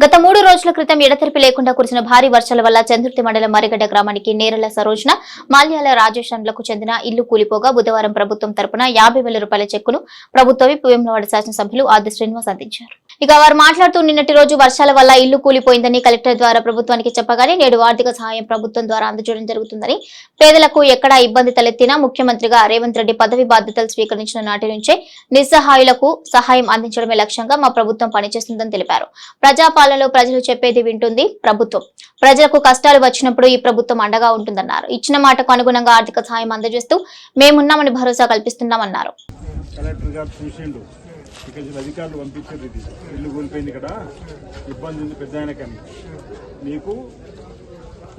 గత మూడు రోజుల క్రితం ఎడతెరిపి లేకుండా కురిసిన భారీ వర్షాల వల్ల చంద్రుతి మండలం మరిగడ్డ గ్రామానికి నేరల సరోజన మాల్యాల రాజేషన్లకు చెందిన ఇల్లు కూలిపోగా బుధవారం ప్రభుత్వం తరపున యాభై వేల రూపాయల చెక్కును ప్రభుత్వ విప్ వేములవాడ శాసనసభ్యులు ఆది శ్రీనివాస్ అందించారు. ఇక వారు మాట్లాడుతూ నిన్నటి రోజు వర్షాల వల్ల ఇల్లు కూలిపోయిందని కలెక్టర్ ద్వారా ప్రభుత్వానికి చెప్పగానే నేడు ఆర్థిక సహాయం ప్రభుత్వం ద్వారా అందజేయడం జరుగుతుందని పేదలకు ఎక్కడా ఇబ్బంది తలెత్తినా ముఖ్యమంత్రిగా రేవంత్ రెడ్డి పదవి బాధ్యతలు స్వీకరించిన నాటి నుంచే నిస్సహాయులకు సహాయం అందించడమే లక్ష్యంగా మా ప్రభుత్వం పనిచేస్తుందని తెలిపారు. ప్రజాపాలనలో ప్రజలు చెప్పేది వింటుంది ప్రభుత్వం. ప్రజలకు కష్టాలు వచ్చినప్పుడు ఈ ప్రభుత్వం అండగా ఉంటుందన్నారు. ఇచ్చిన మాటకు అనుగుణంగా ఆర్థిక సహాయం అందజేస్తూ మేమున్నామని భరోసా కల్పిస్తున్నామన్నారు. కలెక్టర్ గారు చూసిండు. ఇక్కడ నుంచి అధికారులు పంపించారు ఇది. ఇల్లు కూలిపోయింది ఇక్కడ. ఇబ్బంది ఉంది పెద్ద ఆయనకని. నీకు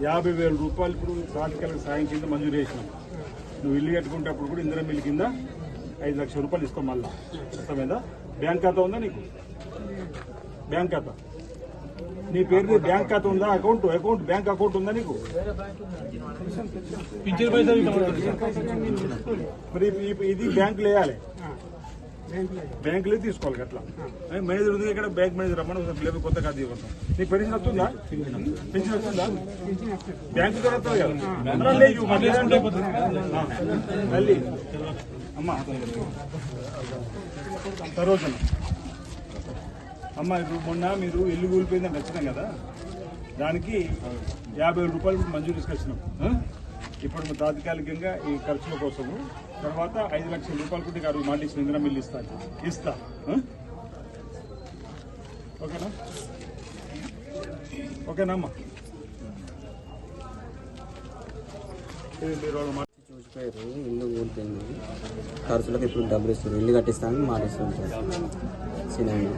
యాభై వేల రూపాయలు ఇప్పుడు తాత్కాలిక సాయం కింద మంజూరు చేసినాం. నువ్వు ఇల్లు కట్టుకుంటప్పుడు కూడా ఇందిరా మిల్లు కింద ఐదు లక్షల రూపాయలు ఇస్తాం మళ్ళా. అర్థమైందా? బ్యాంక్ ఖాతా ఉందా నీకు? బ్యాంక్ ఖాతా. నీ పేరు మీద బ్యాంక్ ఖాతా ఉందా? అకౌంట్ అకౌంట్ బ్యాంక్ అకౌంట్ ఉందా నీకు? మరి ఇది బ్యాంకులో వేయాలి. బ్యాంకులో తీసుకోవాలి అట్లా మేనేజర్ ఉంది ఇక్కడ బ్యాంక్ మేనేజర్ రమ్మని ఒకసారి లేకపోతే కొత్త ఖాతా తీసుకుంటాం నీ పెన్షన్ వస్తుందా? పెన్షన్ వస్తుందా? బ్యాంకు ద్వారా మళ్ళీ. తల్లి అమ్మా. సరోజన. అమ్మ ఇప్పుడు మొన్న మీరు ఇల్లు కూలిపోయిందని వచ్చినాం కదా. దానికి యాభై వేల రూపాయలు మంజూరు తీసుకొచ్చినాం ఇప్పుడు మా తాత్కాలికంగా ఈ ఖర్చుల కోసము తర్వాత ఐదు లక్షల రూపాయలు కూడా గారు మాట ఇచ్చిన ఇందిరా మిల్లు ఇస్తా ఇస్తా. ఓకేనా? ఓకేనా అమ్మా? మీరు చూసిపోయారు ఇల్లు కూలిపోయింది ఖర్చులకు ఇప్పుడు డబ్బులు ఇస్తారు ఇల్లు కట్టిస్తానని మాట ఇస్తుంటారు సినిమా